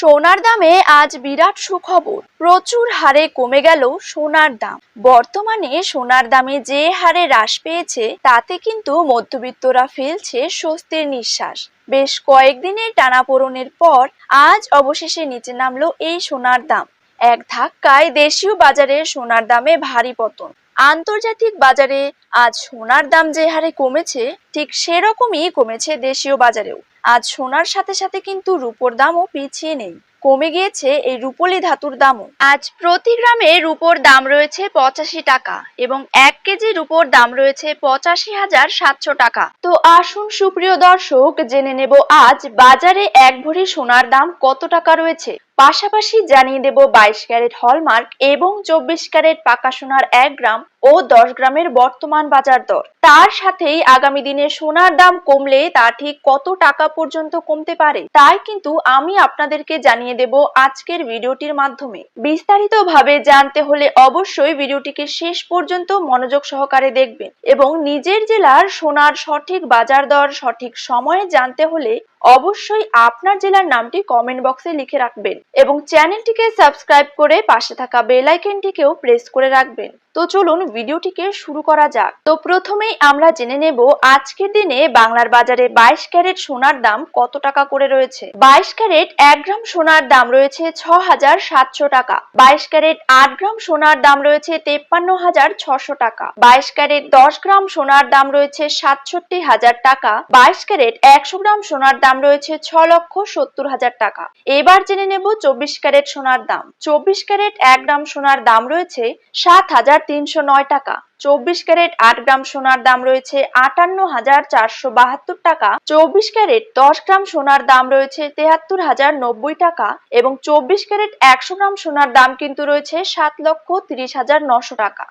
সোনার দামে আজ বিরাট সুখবর। প্রচুর হারে কমে গেল সোনার দাম। বর্তমানে সোনার দামে যে হারে হ্রাস পেয়েছে, তাতে কিন্তু মধ্যবিত্তরা ফেলছে স্বস্তির নিঃশ্বাস। বেশ কয়েকদিনের টানাপোড়েনের পর আজ অবশেষে নিচে নামলো এই সোনার দাম। এক ধাক্কায় দেশীয় বাজারে সোনার দামে ভারী পতন। আন্তর্জাতিক বাজারে আজ সোনার দাম যে হারে কমেছে, ঠিক সেরকমই কমেছে দেশীয় বাজারেও। আজ সোনার সাথে সাথে কিন্তু রুপোর দামও পিছিয়ে নেই। কমে গিয়েছে এই রূপলি ধাতুর দামও। আজ প্রতি গ্রামে রূপোর দাম রয়েছে পঁচাশি টাকা এবং এক কেজি রূপোর দাম রয়েছে পঁচাশি হাজার সাতশো টাকা। তো আসুন সুপ্রিয় দর্শক, জেনে নেব আজ বাজারে এক ভরি সোনার দাম কত টাকা রয়েছে। পাশাপাশি জানিয়ে দেব বাইশ ক্যারেট হলমার্ক এবং চব্বিশ ক্যারেট পাকা সোনার এক গ্রাম ও দশ গ্রামের বর্তমান বাজার দর। তার সাথেই আগামী দিনে সোনার দাম কমলে তা ঠিক কত টাকা পর্যন্ত কমতে পারে, তাই কিন্তু আমি আপনাদেরকে জানিয়ে দেব আজকের ভিডিওটির মাধ্যমে। বিস্তারিতভাবে জানতে হলে অবশ্যই ভিডিওটিকে শেষ পর্যন্ত মনোযোগ সহকারে দেখবেন এবং নিজের জেলার সোনার সঠিক বাজার দর সঠিক সময়ে জানতে হলে অবশ্যই আপনার জেলার নামটি কমেন্ট বক্সে লিখে রাখবেন এবং চ্যানেলটিকে সাবস্ক্রাইব করে পাশে থাকা বেল আইকনটিকেও প্রেস করে রাখবেন। তো চলুন ভিডিওটিকে শুরু করা যাক। তো প্রথমেই আমরা জেনে নেব আজকের দিনে বাংলার বাজারে বাইশ ক্যারেট সোনার দাম কত টাকা করে রয়েছে? বাইশ ক্যারেট এক গ্রাম সোনার দাম রয়েছে ছ হাজার সাতশো টাকা। বাইশ ক্যারেট আট গ্রাম সোনার দাম রয়েছে তেপ্পান্ন হাজার ছশো টাকা। বাইশ ক্যারেট দশ গ্রাম সোনার দাম রয়েছে সাতষট্টি হাজার টাকা। বাইশ ক্যারেট একশো গ্রাম সোনার দাম রয়েছে ছ লক্ষ সত্তর হাজার টাকা। এবার জেনে নেব চব্বিশ ক্যারেট সোনার দাম। চব্বিশ ক্যারেট এক গ্রাম সোনার দাম রয়েছে সাত হাজার তিনশো নয় টাকা। চব্বিশ ক্যারেট আট গ্রাম সোনার দাম রয়েছে আটান্ন হাজার চারশো বাহাত্তর টাকা। চব্বিশ ক্যারেট দশ গ্রাম সোনার দাম রয়েছে তেহাত্তর হাজার নব্বই টাকা এবং চব্বিশ ক্যারেট একশো গ্রাম সোনার দাম কিন্তু রয়েছে সাত লক্ষ তিরিশ হাজার নশো টাকা।